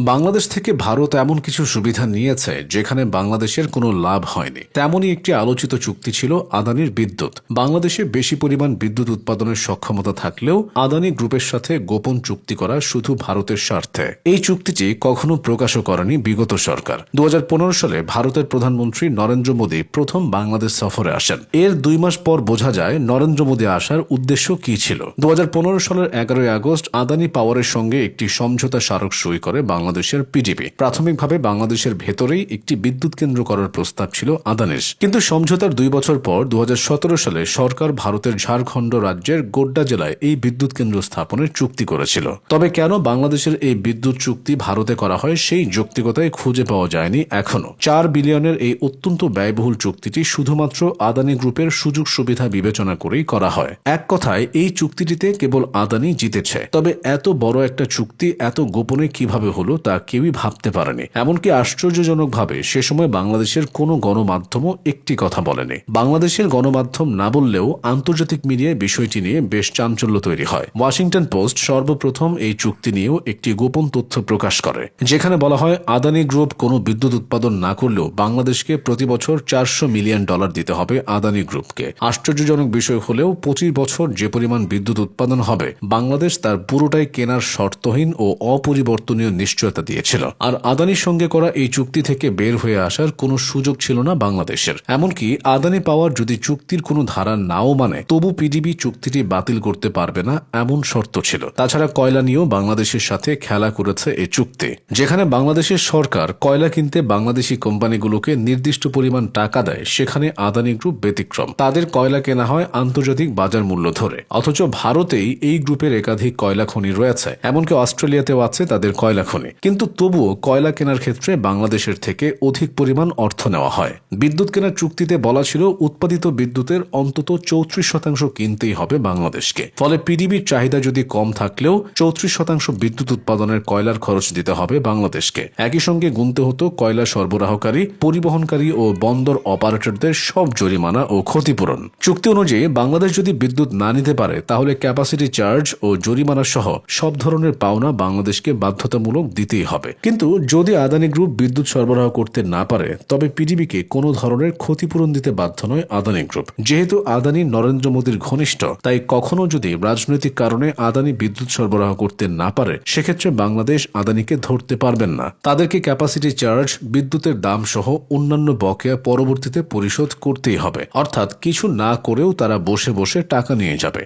বাংলাদেশ থেকে ভারত এমন কিছু সুবিধা নিয়েছে যেখানে বাংলাদেশের কোনো লাভ হয়নি। তেমনই একটি আলোচিত চুক্তি ছিল আদানির বিদ্যুৎ। বাংলাদেশে বেশি পরিমাণ বিদ্যুৎ উৎপাদনের সক্ষমতা থাকলেও আদানি গ্রুপের সাথে গোপন চুক্তি করা শুধু ভারতের স্বার্থে। এই চুক্তিটি কখনো প্রকাশও করেনি বিগত সরকার। দু হাজার পনেরো সালে ভারতের প্রধানমন্ত্রী নরেন্দ্র মোদী প্রথম বাংলাদেশ সফরে আসেন। এর দুই মাস পর বোঝা যায় নরেন্দ্র মোদী আসার উদ্দেশ্য কি ছিল। দু হাজার পনেরো সালের এগারোই আগস্ট আদানি পাওয়ারের সঙ্গে একটি সমঝোতা স্মারক সই করে বাংলাদেশের পিডিপি প্রাথমিকভাবে বাংলাদেশের ভেতরেই একটি বিদ্যুৎ কেন্দ্র করার প্রস্তাব ছিল আদানির। কিন্তু সমঝোতার দুই বছর পর দু হাজার সতেরো সালে সরকার ভারতের ঝাড়খণ্ড রাজ্যের গোড্ডা জেলায় এই বিদ্যুৎ কেন্দ্র স্থাপনের চুক্তি করেছিল। তবে কেন বাংলাদেশের এই বিদ্যুৎ চুক্তি ভারতে করা হয় সেই যৌক্তিকতায় খুঁজে পাওয়া যায়নি এখনও চার বিলিয়নের এই অত্যন্ত ব্যয়বহুল চুক্তিটি শুধুমাত্র আদানি গ্রুপের সুযোগ সুবিধা বিবেচনা করেই করা হয়। এক কথায়, এই চুক্তিটিতে কেবল আদানি জিতেছে। তবে এত বড় একটা চুক্তি এত গোপনে কীভাবে হলো তা কেউই ভাবতে পারেনি। এমনকি আশ্চর্যজনকভাবে সে সময় বাংলাদেশের কোনো গণমাধ্যমও একটি কথা বলেনি। বাংলাদেশের গণমাধ্যম না বললেও আন্তর্জাতিক মিডিয়ায় বিষয়টি নিয়ে বেশ চাঞ্চল্য তৈরি হয়। ওয়াশিংটন পোস্ট সর্বপ্রথম এই চুক্তি নিয়েও একটি গোপন তথ্য প্রকাশ করে, যেখানে বলা হয়, আদানি গ্রুপ কোনো বিদ্যুৎ উৎপাদন না করলেও বাংলাদেশকে প্রতি বছর চারশো মিলিয়ন ডলার দিতে হবে আদানি গ্রুপকে। আশ্চর্যজনক বিষয় হলেও পঁচিশ বছর যে পরিমাণ বিদ্যুৎ উৎপাদন হবে, বাংলাদেশ তার পুরোটাই কেনার শর্তহীন ও অপরিবর্তনীয় নিশ্চয়তা দিয়েছিল। আর আদানির সঙ্গে করা এই চুক্তি থেকে বের হয়ে আসার কোনো সুযোগ ছিল না বাংলাদেশের। এমনকি আদানি পাওয়ার যদি চুক্তির কোনো ধারা নাও মানে তবু পিডিবি চুক্তিটি বাতিল করতে পারবে না এমন শর্ত ছিল। তাছাড়া কয়লা নিয়েও বাংলাদেশের সাথে খেলা করেছে এই চুক্তি। যেখানে বাংলাদেশের সরকার কয়লা কিনতে বাংলাদেশি কোম্পানিগুলোকে নির্দিষ্ট পরিমাণ টাকা দেয়, সেখানে আদানি গ্রুপ ব্যতিক্রম। তাদের কয়লা কেনা হয় আন্তর্জাতিক বাজার মূল্য ধরে। অথচ ভারতেই এই গ্রুপের একাধিক কয়লা খনি রয়েছে। এমনকি অস্ট্রেলিয়াতেও আছে তাদের কয়লা খনি। কিন্তু তবুও কয়লা কেনার ক্ষেত্রে বাংলাদেশের থেকে অধিক পরিমাণ অর্থ নেওয়া হয়। বিদ্যুৎ কেনার চুক্তিতে বলা ছিল, উৎপাদিত বিদ্যুতের অন্তত চৌত্রিশ শতাংশ কিনতেই হবে বাংলাদেশকে। ফলে পিডিবির চাহিদা যদি কম থাকলেও চৌত্রিশ শতাংশ বিদ্যুৎ উৎপাদনের কয়লার খরচ দিতে হবে বাংলাদেশকে। একই সঙ্গে গুনতে হতো কয়লা সরবরাহকারী, পরিবহনকারী ও বন্দর অপারেটরদের সব জরিমানা ও ক্ষতিপূরণ। চুক্তি অনুযায়ী বাংলাদেশ যদি বিদ্যুৎ না নিতে পারে, তাহলে ক্যাপাসিটি চার্জ ও জরিমানা সহ সব ধরনের পাওনা বাংলাদেশকে বাধ্যতামূলক দিতেই হবে। কিন্তু যদি আদানি গ্রুপ বিদ্যুৎ সরবরাহ করতে না পারে, তবে পিডিবিকে কোনো ধরনের ক্ষতিপূরণ দিতে বাধ্য নয় আদানি গ্রুপ। যেহেতু আদানি নরেন্দ্র মোদীর ঘনিষ্ঠ, তাই কখনো যদি রাজনৈতিক কারণে আদানি বিদ্যুৎ সরবরাহ করতে না পারে, সেক্ষেত্রে বাংলাদেশ আদানিকে ধরতে পারবেন না। তাদেরকে ক্যাপাসিটি চার্জ বিদ্যুতের দাম সহ অন্যান্য বকেয়া পরবর্তীতে পরিশোধ করতেই হবে। অর্থাৎ কিছু না করেও তারা বসে বসে টাকা নিয়ে যাবে।